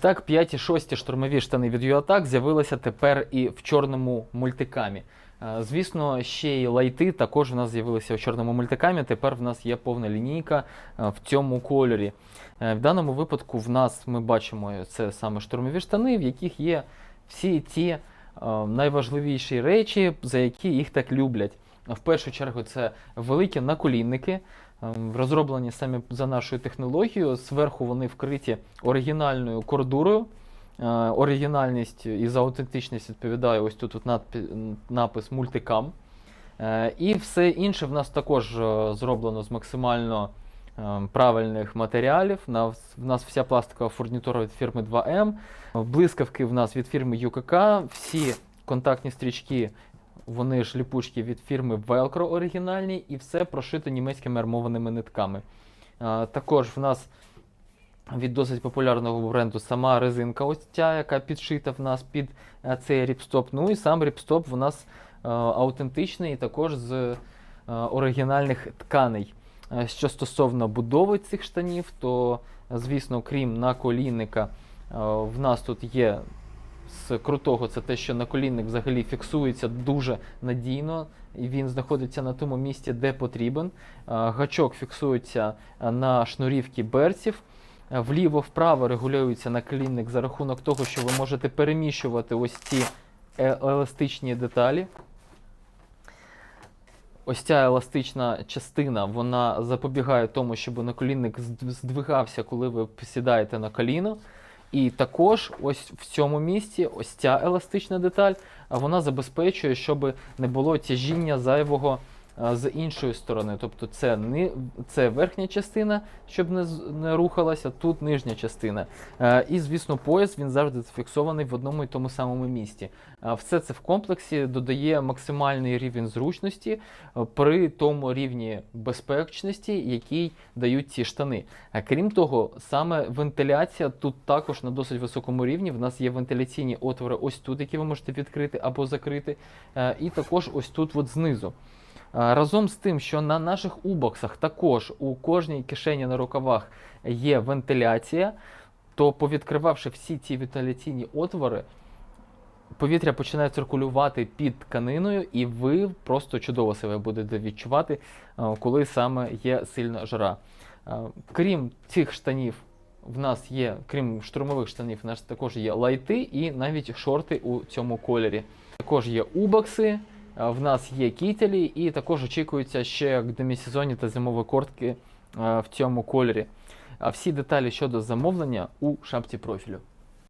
Так, п'яті шості штурмові штани від UATAC з'явилися тепер і в чорному мультикамі. Е, Звісно, ще й лайти також в нас з'явилися в чорному мультикамі. Тепер в нас є повна лінійка е, в цьому кольорі. Е, В даному випадку в нас ми бачимо це саме штурмові штани, в яких є всі ті найважливіші речі, за які їх так люблять. В першу чергу це великі наколінники, ем, розроблені самі за нашою технологією. Зверху вони вкриті оригінальною кордурою. Е, Оригінальність і за аутентичність відповідає ось тут напис мультикам. Е, І все інше в нас також е, зроблено з максимально е, правильних матеріалів. В нас вся пластикова фурнітура від фірми 2M. Блискавки в нас від фірми UKK. Всі контактні стрічки, вони ж ліпучки від фірми Velcro оригінальні, і все прошито німецькими армованими нитками. Е, Також в нас від досить популярного бренду сама резинка, ось ця, яка підшита в нас під е, цей ріпстоп. Ну і сам ріпстоп в нас е, аутентичний, також з е, оригінальних тканей. Е, Що стосовно будови цих штанів, то, звісно, крім наколінника, е, в нас тут є з крутого це те, що наколінник взагалі фіксується дуже надійно, і він знаходиться на тому місці, де потрібен. Е, Гачок фіксується е, на шнурівці берців. Е, Вліво-вправо регулюється наколінник за рахунок того, що ви можете переміщувати ось ці еластичні деталі. Ось ця еластична частина вона запобігає тому, щоб наколінник здвигався, коли ви сідаєте на коліно. І також ось в цьому місці, ось ця еластична деталь, вона забезпечує, щоб не було тяжіння зайвого з іншої сторони. Тобто це, ни, це верхня частина, щоб не, не рухалася, тут нижня частина. Е, І, звісно, пояс він завжди зафіксований в одному і тому самому місці. Все це в комплексі додає максимальний рівень зручності е, при тому рівні безпечності, який дають ці штани. Крім того, саме вентиляція тут також на досить високому рівні. В нас є вентиляційні отвори ось тут, які ви можете відкрити або закрити, е, і також ось тут от знизу. Разом з тим, що на наших убоксах також у кожній кишені на рукавах є вентиляція, то повідкривавши всі ці вентиляційні отвори, повітря починає циркулювати під тканиною, і ви просто чудово себе будете відчувати, коли саме є сильна жара. Крім цих штанів, в нас є, крім штурмових штанів, в нас також є лайти і навіть шорти у цьому кольорі. Також є убокси, в нас є кітелі, і також очікується ще демісезонні та зимові кортки в цьому кольорі. А всі деталі щодо замовлення у шапці профілю.